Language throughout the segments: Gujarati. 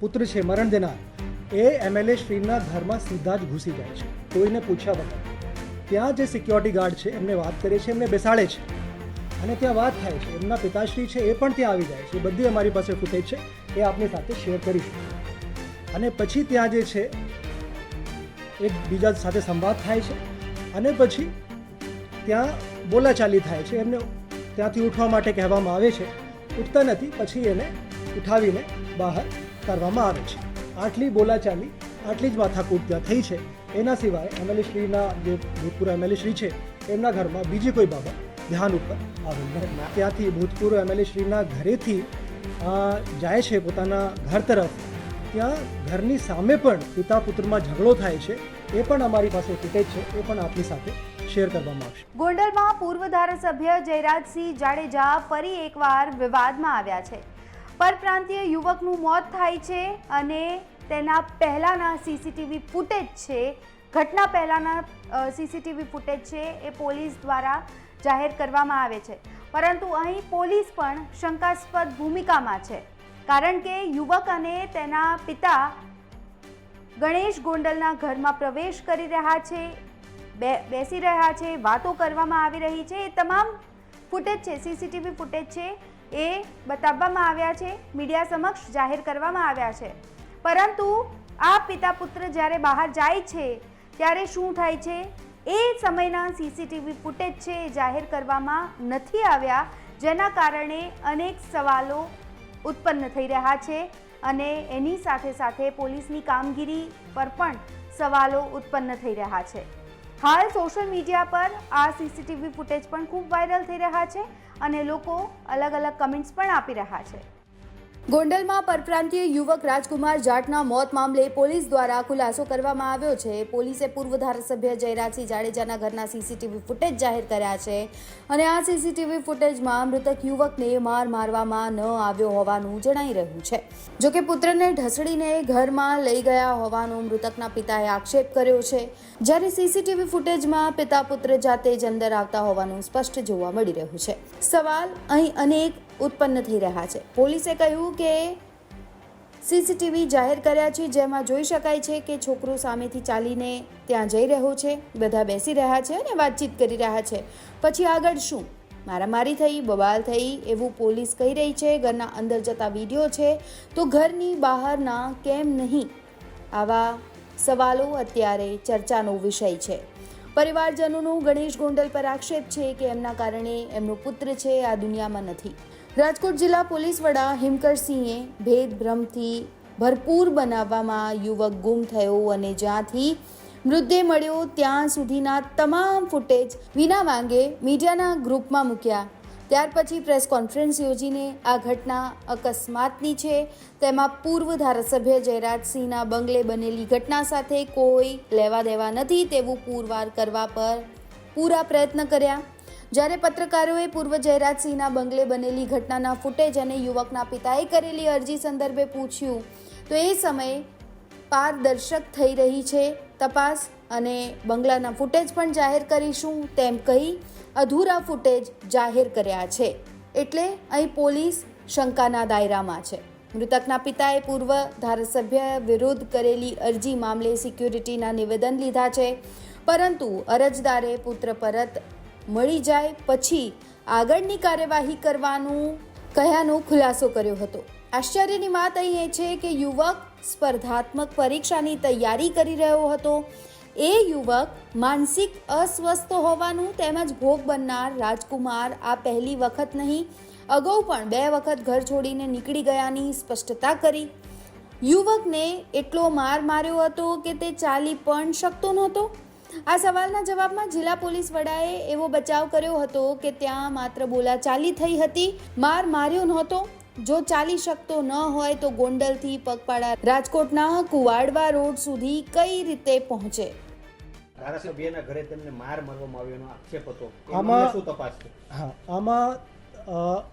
પુત્ર છે મરણ દેનાર. એ એમએલએ શ્રીના ઘરમાં સીધા જ ઘૂસી જાય છે. કોઈને પૂછ્યા વગર. ત્યાં જે સિક્યોરિટી ગાર્ડ છે, એમને વાત કરે છે, એમને બેસાડે છે. અને ત્યાં વાત થાય છે. એમના પિતાશ્રી છે, એ પણ ત્યાં આવી જાય છે. બધી અમારી પાસે ફૂટેજ છે. એ આપની સાથે શેર કરીશું અને પછી ત્યાં જે છે, એક બીજા સાથે સંવાદ થાય છે. અને પછી ત્યાં બોલાચાલી થાય છે. એમને ત્યાંથી ઉઠવા માટે કહેવામાં આવે છે. ઉઠતા નથી. પછી એને ઉઠાવીને બહાર કાઢવામાં આવે છે. આટલી બોલાચાલી, આટલી જ માથાકૂટ ત્યાં થઈ છે, એના સિવાય એમએલએશ્રીના જે ભૂતપૂર્વ એમએલએ શ્રી છે, એમના ઘરમાં બીજી કોઈ બાબત ધ્યાન ઉપર આવેલ નથી. ત્યાંથી ભૂતપૂર્વ એમએલએ શ્રીના ઘરેથી જાય છે પોતાના ઘર તરફ. ત્યાં ઘરની સામે પણ પિતા પુત્રમાં ઝઘડો થાય છે, એ પણ અમારી પાસે ફૂટેજ છે, એ પણ આપની સાથે શેર કરવામાં આવશે. ગોંડલમાં પૂર્વ ધારાસભ્ય જયરાજસિંહ જાડેજા ફરી એકવાર વિવાદમાં આવ્યા છે. પરપ્રાંતીય યુવકનું મોત થાય છે અને તેના પહેલાંના સીસીટીવી ફૂટેજ છે, ઘટના પહેલાંના સીસીટીવી ફૂટેજ છે એ પોલીસ દ્વારા જાહેર કરવામાં આવે છે. પરંતુ અહીં પોલીસ પણ શંકાસ્પદ ભૂમિકામાં છે. કારણ કે યુવક અને તેના પિતા ગણેશ ગોંડલના ઘરમાં પ્રવેશ કરી રહ્યા છે બેસી રહ્યા છે, વાતો કરવામાં આવી રહી છે. એ તમામ ફૂટેજ છે સીસીટીવી ફૂટેજ છે એ બતાવવામાં આવ્યા છે, મીડિયા સમક્ષ જાહેર કરવામાં આવ્યા છે. પરંતુ આ પિતા પુત્ર જ્યારે બહાર જાય છે, ત્યારે શું થાય છે? એ સમયના સીસીટીવી ફૂટેજ છે એ જાહેર કરવામાં નથી આવ્યા, જેના કારણે અનેક સવાલો ઉત્પન્ન થઈ રહ્યા છે અને એની સાથે સાથે પોલીસની કામગીરી પર પણ સવાલો ઉત્પન્ન થઈ રહ્યા છે. હાલ સોશિયલ મીડિયા પર આ સીસીટીવી ફૂટેજ પણ ખૂબ વાયરલ થઈ રહ્યા છે અને લોકો અલગ અલગ કમેન્ટ્સ પણ આપી રહ્યા છે. ગોંડલમાં પરપ્રાંતીય યુવક રાજકુમાર જાટના મોત મામલે પોલીસ દ્વારા ખુલાસો કરવામાં આવ્યો છે. પોલીસે પૂર્વ ધારાસભ્ય જયરાજસિંહ જાડેજાના ઘરના સીસીટીવી ફૂટેજ જાહેર કર્યા છે અને આ સીસીટીવી ફૂટેજમાં મૃતક યુવકને માર મારવામાં ન આવ્યો હોવાનું જણાઈ રહ્યું છે. જોકે પુત્રને ઢસડીને ઘરમાં લઈ ગયા હોવાનો મૃતકના પિતાએ આક્ષેપ કર્યો છે. જ્યારે સીસીટીવી ફૂટેજમાં પિતા પુત્ર જાતે જ અંદર આવતા હોવાનું સ્પષ્ટ જોવા મળી રહ્યું છે. સવાલ અહીં અનેક ઉત્પન્ન થઈ રહ્યા છે. પોલીસે કહ્યું કે સીસીટીવી જાહેર કર્યા છે, જેમાં જોઈ શકાય છે કે છોકરો સામેથી ચાલીને ત્યાં જઈ રહ્યો છે, બધા બેસી રહ્યા છે અને વાતચીત કરી રહ્યા છે. પછી આગળ શું? મારામારી થઈ, બબાલ થઈ, એવું પોલીસ કહી રહી છે, ઘરના અંદર જતા વીડિયો છે, તો ઘરની બહારના કેમ નહીં? આવા સવાલો અત્યારે ચર્ચાનો વિષય છે. પરિવારજનોનો ગણેશ ગોંડલ પર આક્ષેપ છે કે એમના કારણે એમનો પુત્ર છે, આ દુનિયામાં નથી. રાજકોટ જિલ્લા પોલીસ વડા હિમકરસિંહે ભેદ ભ્રમથી ભરપૂર બનાવવામાં યુવક ગુમ થયો અને જ્યાંથી મૃતદેહ મળ્યો, ત્યાં સુધીના તમામ ફૂટેજ વિના માંગે મીડિયાના ગ્રુપમાં મૂક્યા. ત્યાર પછી પ્રેસ કોન્ફરન્સ યોજીને આ ઘટના અકસ્માતની છે. તેમાં પૂર્વ ધારાસભ્ય જયરાજસિંહના બંગલે બનેલી ઘટના સાથે કોઈ લેવા દેવા નથી તેવું પુરવાર કરવા પર પૂરા પ્રયત્ન કર્યા. જ્યારે પત્રકારોએ પૂર્વ જયરાજસિંહના બંગલે બનેલી ઘટનાના ફૂટેજ અને યુવકના પિતાએ કરેલી અરજી સંદર્ભે પૂછ્યું, તો એ સમયે પારદર્શક થઈ રહી છે તપાસ અને બંગલાના ફૂટેજ પણ જાહેર કરીશું, તેમ કહી અધૂરા ફૂટેજ જાહેર કર્યા છે. એટલે અહીં પોલીસ શંકાના દાયરામાં છે. મૃતકના પિતાએ પૂર્વ ધારાસભ્ય વિરુદ્ધ કરેલી અરજી મામલે સિક્યુરિટીના નિવેદન લીધા છે, પરંતુ અરજદારે પુત્ર પરત મળી જાય પછી આગળની કાર્યવાહી કરવાનું કયાનો ખુલાસો કર્યો હતો. આશ્ચર્યની વાત અહીં એ છે કે યુવક સ્પર્ધાત્મક પરીક્ષાની તૈયારી કરી રહ્યો હતો. એ યુવક માનસિક અસ્વસ્થ હોવાનું તેમજ ભોગ બનનાર રાજકુમાર આ પહેલી વખત નહીં, અગાઉ પણ બે વખત ઘર છોડીને નીકળી ગયાની સ્પષ્ટતા કરી. યુવકને એટલો માર માર્યો હતો કે તે ચાલી પણ શકતો નહોતો. આ સવાલના જવાબમાં જિલ્લા પોલીસ વડાએ એવો બચાવ કર્યો હતો કે ત્યાં માત્ર બોલાચાલી થઈ હતી માર માર્યો નહોતો. જો ચાલી શકતો ન હોય તો ગોંડલથી પગપાળા રાજકોટના કુવાડવા રોડ સુધી કઈ રીતે પહોંચે? ધારાસભ્યના ઘરે તેમને માર મારવામાં આવ્યો આક્ષેપ હતો. આમાં- શું તપાસ છે? હા આમાં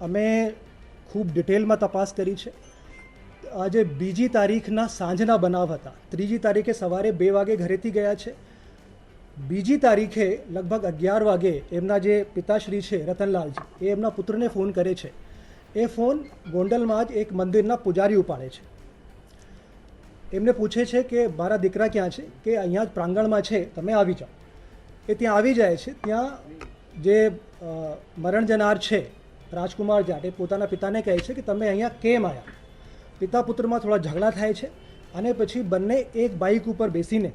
અમે ખૂબ ડિટેલમાં તપાસ કરી છે. આજે બીજી તારીખના સાંજના બનાવ હતા. ત્રીજી તારીખે સવારે બે વાગે ઘરેથી ગયા છે. બીજી તારીખે લગભગ અગિયાર વાગે એમના જે પિતાશ્રી છે રતનલાલજી, એ એમના પુત્રને ફોન કરે છે. એ ફોન ગોંડલમાં જ એક મંદિરના પૂજારી ઉપાડે છે. એમને પૂછે છે કે, મારા દીકરા ક્યાં છે? કે અહીંયા જ પ્રાંગણમાં છે. તમે આવી જાઓ. એ ત્યાં આવી જાય છે. ત્યાં જે મરણ જનાર છે, રાજકુમાર જાટ, એ પોતાના પિતાને કહે છે કે, તમે અહીંયા કેમ આવ્યા પિતા પુત્રમાં થોડા ઝઘડા થાય છે અને પછી બંને એક બાઇક ઉપર બેસીને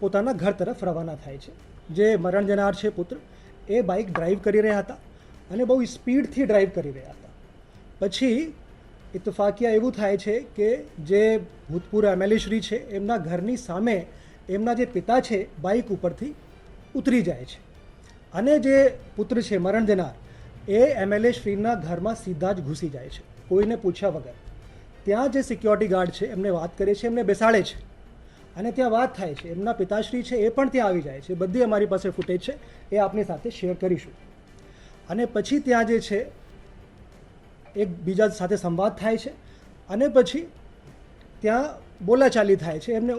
પોતાના ઘર તરફ રવાના થાય છે. જે મરણ જનાર છે પુત્ર, એ બાઇક ડ્રાઈવ કરી રહ્યા હતા અને બહુ સ્પીડથી ડ્રાઈવ કરી રહ્યા હતા. પછી ઇતફાકિયા એવું થાય છે કે જે ભૂતપૂર્વ એમએલએ શ્રી છે, એમના ઘરની સામે એમના જે પિતા છે બાઇક ઉપરથી ઉતરી જાય છે. અને જે પુત્ર છે, મરણ જનાર, એ એમએલએ શ્રીના ઘરમાં સીધા જ ઘૂસી જાય છે, કોઈને પૂછ્યા વગર. ત્યાં જે સિક્યોરિટી ગાર્ડ છે, એમને વાત કરે છે, એમને બેસાડે છે. અને ત્યાં વાત થાય છે, એમના પિતાશ્રી છે, એ પણ ત્યાં આવી જાય છે. બધી અમારી પાસે ફૂટેજ છે, એ આપની સાથે શેર કરીશું. અને પછી ત્યાં જે છે, એક બીજા સાથે સંવાદ થાય છે. અને પછી ત્યાં બોલાચાલી થાય છે. એમને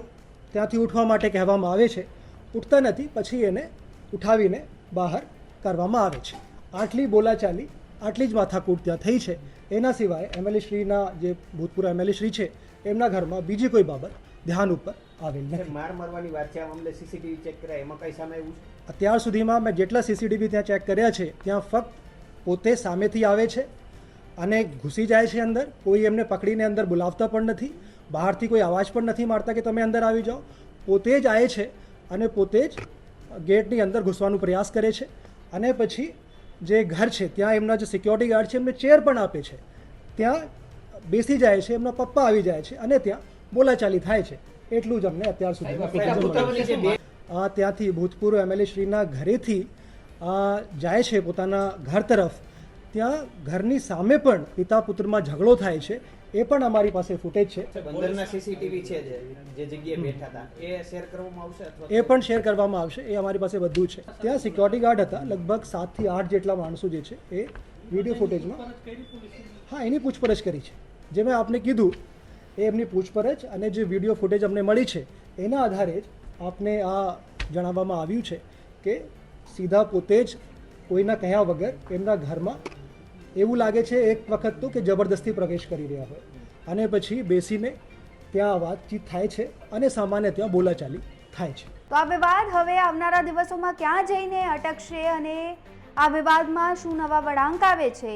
ત્યાંથી ઉઠવા માટે કહેવામાં આવે છે. ઉઠતા નથી, પછી એને ઉઠાવીને બહાર કરવામાં આવે છે. આટલી બોલાચાલી, આટલી જ માથાકૂટ ત્યાં થઈ છે. એના સિવાય એમએલએ શ્રીના જે ભૂતપૂર્વ એમએલએ શ્રી છે, એમના ઘરમાં બીજી કોઈ બાબત ધ્યાન ઉપર આવેલ નથી. માર મારવાની વાત છે અમને સીસીટીવી ચેક કર્યા એમાં કઈ સામે આવ્યું છે? અત્યાર સુધીમાં મેં જેટલા સીસીટીવી ત્યાં ચેક કર્યા છે ત્યાં ફક્ત પોતે સામેથી આવે છે અને ઘૂસી જાય છે અંદર. કોઈ એમને પકડીને અંદર બોલાવતા પણ નથી બહારથી કોઈ અવાજ પણ નથી મારતા કે તમે અંદર આવી જાઓ. પોતે જ આવે છે અને પોતે જ ગેટની અંદર ઘૂસવાનો પ્રયાસ કરે છે. અને પછી જે ઘર છે ત્યાં એમના જે સિક્યોરિટી ગાર્ડ છે એમને ચેર પણ આપે છે. ત્યાં બેસી જાય છે એમના પપ્પા આવી જાય છે અને ત્યાં બોલાચાલી થાય છે. એટલું જ અમને અત્યાર સુધીમાં ત્યાંથી ભૂતપૂર્વ એમએલએ શ્રીના ઘરેથી આ જાય છે પોતાના ઘર તરફ. ત્યાં ઘરની સામે પણ પિતા પુત્રમાં ઝઘડો થાય છે. એ પણ અમારી પાસે ફૂટેજ છે. બંદરના સીસીટીવી છે જે જગ્યાએ બેઠા હતા. એ શેર કરવામાં આવશે અથવા એ પણ શેર કરવામાં આવશે. એ અમારી પાસે બધું છે. ત્યાં સિક્યોરિટી ગાર્ડ હતા લગભગ સાતથી આઠ જેટલા માણસો જે છે એ વીડિયો ફૂટેજમાં હા એની પૂછપરછ કરી છે. જે મેં આપને કીધું એ એમની પૂછપરછ અને જે વીડિયો ફૂટેજ અમને મળી છે, એના આધારે જ આપને આ જણાવવામાં આવ્યું છે કે સીધા પોતે જ કોઈના કહ્યા વગર એમના ઘરમાં એવું લાગે છે એક વખત તો કે જબરદસ્તી પ્રવેશ કરી રહ્યા હોય. અને પછી બેસીને ત્યાં વાતચીત થાય છે અને સામાન્ય ત્યાં બોલાચાલી થાય છે. તો આ વિવાદ હવે આવનારા દિવસોમાં ક્યાં જઈને અટકશે અને આ વિવાદમાં શું નવા વળાંક આવે છે?